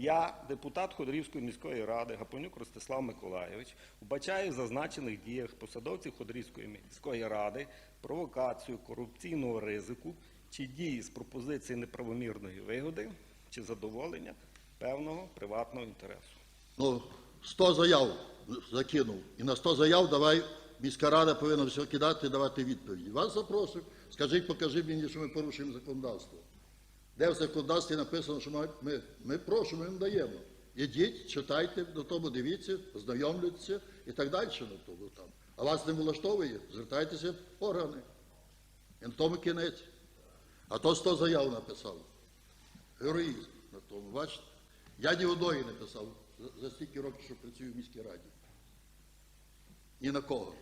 Я, депутат Ходорівської міської ради Гапонюк Ростислав Миколайович, вбачаю в зазначених діях посадовців Ходорівської міської ради провокацію корупційного ризику чи дії з пропозиції неправомірної вигоди чи задоволення певного приватного інтересу. Ну, 100 заяв закинув. І на 100 заяв давай міська рада повинна все кидати і давати відповіді. Вас запросив, скажіть, покажіть мені, що ми порушуємо законодавство. Де в законодавстві написано, що ми, ми, прошу, ми даємо. Ідіть, читайте до того, дивіться, знайомлюйтеся і так далі на тому там. А вас не влаштовує, звертайтеся в органи. І на тому кінець. А то 100 заяв написав. Героїзм на тому, бачите? Я ні одної не писав за стільки років, що працюю в міській раді. Ні на кого.